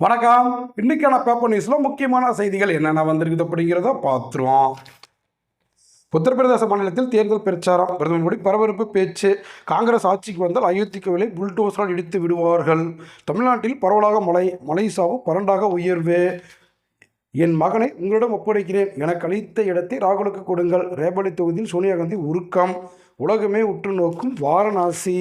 வணக்கம். இன்னைக்கான பேப்பர் நியூஸில் முக்கியமான செய்திகள் என்னென்ன வந்திருக்குது அப்படிங்கிறத பார்த்துருவோம். உத்தரப்பிரதேச மாநிலத்தில் தேர்தல் பிரச்சாரம் பிரதமர் மோடி பரபரப்பு பேச்சு காங்கிரஸ் ஆட்சிக்கு வந்தால் அயோத்திக்கு விலை புல்டோசரால் இடித்து விடுவார்கள். தமிழ்நாட்டில் பரவலாக மலை மழை பரண்டாக உயர்வு. என் மகனை உங்களிடம் ஒப்படைக்கிறேன். எனக்கு அளித்த இடத்தை ராகுலுக்கு கொடுங்கள். ரேபலி தொகுதியில் சோனியா காந்தி உருக்கம். உலகமே உற்று நோக்கும் வாரணாசி.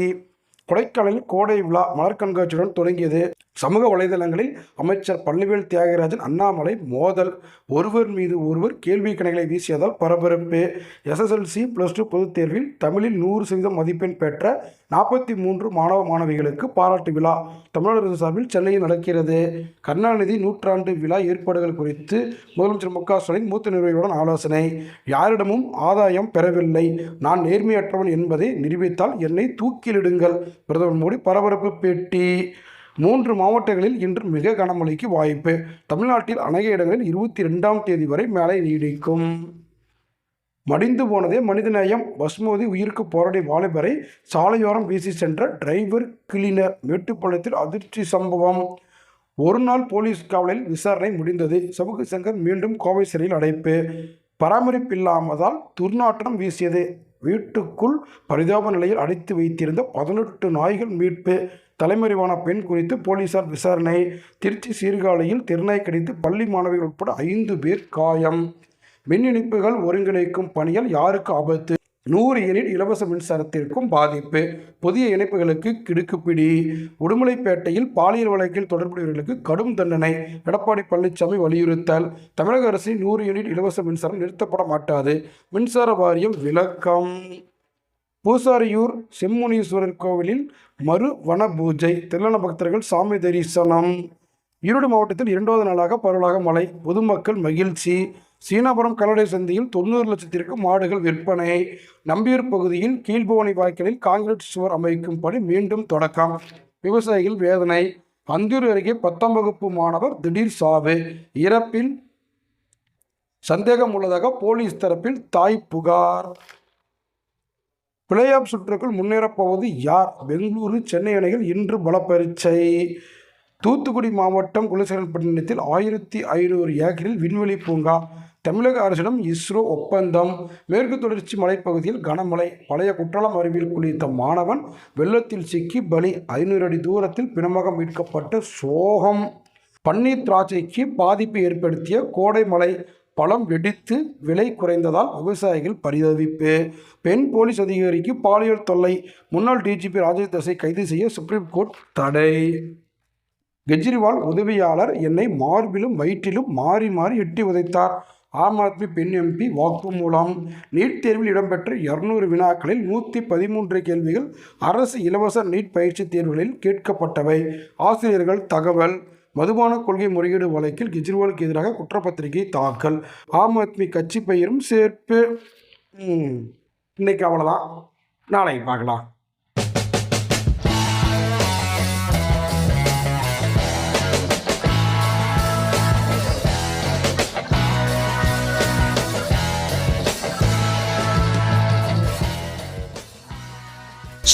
கொடைக்கானலில் கோடை விழா மலர் கண்காட்சியுடன் தொடங்கியது. சமூக வலைதளங்களில் அமைச்சர் பழனிவேல் தியாகராஜன் அண்ணாமலை மோதல் ஒருவர் மீது ஒருவர் கேள்வி கணைகளை வீசியதால் பரபரப்பு. எஸ்எஸ்எல்சி ப்ளஸ் டூ பொதுத் தேர்வில் தமிழில் நூறு சதவீதம் மதிப்பெண் பெற்ற நாற்பத்தி மூன்று மாணவ மாணவிகளுக்கு பாராட்டு விழா தமிழக அரசு சார்பில் சென்னையில் நடக்கிறது. கருணாநிதி நூற்றாண்டு விழா ஏற்பாடுகள் குறித்து முதலமைச்சர் மு க ஸ்டாலின் மூத்த நிர்வாகிகளுடன் ஆலோசனை. யாரிடமும் ஆதாயம் பெறவில்லை. நான் நேர்மையற்றவன் என்பதை நிரூபித்தால் என்னை தூக்கிலிடுங்கள். பிரதமர் மோடி பரபரப்பு பேட்டி. மூன்று மாவட்டங்களில் இன்று மிக கனமழைக்கு வாய்ப்பு. தமிழ்நாட்டில் அநேக இடங்களில் இருபத்தி ரெண்டாம் தேதி வரை மழை நீடிக்கும். மடிந்து போனதே மனிதநேயம் பஸ் மோதி உயிருக்கு போராடி வாலிபரை சாலையோரம் வீசி சென்ற டிரைவர் கிளீனர். மேட்டுப்பாளையத்தில் அதிர்ச்சி சம்பவம். ஒரு நாள் போலீஸ் காவலில் விசாரணை முடிந்தது. சமூக சங்கர் மீண்டும் கோவை சிறையில் அடைப்பு. பராமரிப்பில்லாமதால் துர்நாற்றம் வீசியது. வீட்டுக்குள் பரிதாப நிலையில் அடைத்து வைத்திருந்த பதினெட்டு நாய்கள் மீட்பு. தலைமறைவான பெண் குறித்து போலீசார் விசாரணை. திருச்சி சீர்காழியில் திருநாய் கடித்து பள்ளி மாணவிகள் உட்பட ஐந்து பேர் காயம். மின் இணைப்புகள் ஒருங்கிணைக்கும் பணியால் யாருக்கு ஆபத்து? நூறு யூனிட் இலவச மின்சாரத்திற்கும் பாதிப்பு. புதிய இணைப்புகளுக்கு கிடுக்குப்பிடி. உடுமலைப்பேட்டையில் பாலியல் வழக்கில் தொடர்புடையவர்களுக்கு கடும் தண்டனை. எடப்பாடி பழனிசாமி வலியுறுத்தல். தமிழக அரசின் நூறு யூனிட் இலவச மின்சாரம் நிறுத்தப்பட மாட்டாது. மின்சார வாரியம் விளக்கம். பூசாரியூர் செம்முனீஸ்வரர் கோவிலில் மறு வனபூஜை. தில்லன பக்தர்கள் சாமி தரிசனம். ஈரோடு மாவட்டத்தில் இரண்டாவது நாளாக பரவலாக மழை பொதுமக்கள் மகிழ்ச்சி. சீனாபுரம் கல்லடை சந்தையில் தொண்ணூறு லட்சத்திற்கு மாடுகள் விற்பனை. நம்பியூர் பகுதியில் கீழ்பவனி வாய்க்காலில் காங்கிரீட் சுவர் அமைக்கும் பணி மீண்டும் தொடக்கம். விவசாயிகள் வேதனை. அந்தூர் அருகே பத்தாம் வகுப்பு மாணவர் திடீர் சாவு. இறப்பில் சந்தேகம் உள்ளதாக போலீஸ் தரப்பில் தாய் புகார். பிளே ஆஃப் சுற்றுக்குள் முன்னேறப்போவது யார்? பெங்களூரு சென்னை அணிகள் இன்று பலப்பரீட்சை தூத்துக்குடி மாவட்டம் குலசேகரப்பட்டினத்தில் ஆயிரத்தி ஐநூறு ஏக்கரில் விண்வெளி பூங்கா. தமிழக அரசிடம் இஸ்ரோ ஒப்பந்தம். மேற்கு தொடர்ச்சி மலைப்பகுதியில் கனமழை. பழைய குற்றாலம் அருவியில் குளித்த மாணவன் வெள்ளத்தில் சிக்கி பலி. ஐநூறு அடி தூரத்தில் பிணமாக மீட்கப்பட்ட சோகம். பன்னீர் திராட்சைக்கு பாதிப்பு ஏற்படுத்திய கோடை மழை பழம் வெடித்து விலை குறைந்ததால் விவசாயிகள் பரிதவிப்பு. பெண் போலீஸ் அதிகாரிக்கு பாலியல் தொல்லை. முன்னாள் டிஜிபி ராஜேஷ் தசை கைது செய்ய சுப்ரீம் கோர்ட் தடை. கெஜ்ரிவால் உதவியாளர் என்னை மார்பிலும் வயிற்றிலும் மாறி மாறி எட்டி உதைத்தார். ஆம் ஆத்மி பெண் எம்பி வாக்குமூலம் நீட் தேர்வில் இடம்பெற்ற இருநூறு வினாக்களில் நூற்றி பதிமூன்று கேள்விகள் அரசு இலவச நீட் பயிற்சி தேர்வுகளில் கேட்கப்பட்டவை. ஆசிரியர்கள் தகவல். மதுபான கொள்கை முறையீடு வழக்கில் கெஜ்ரிவாலுக்கு எதிராக குற்றப்பத்திரிகை தாக்கல். ஆம் ஆத்மி கட்சி பெயரும் சேர்ப்பு. இன்னைக்கு அவ்வளோதான் நாளைக்கு பார்க்கலாம்.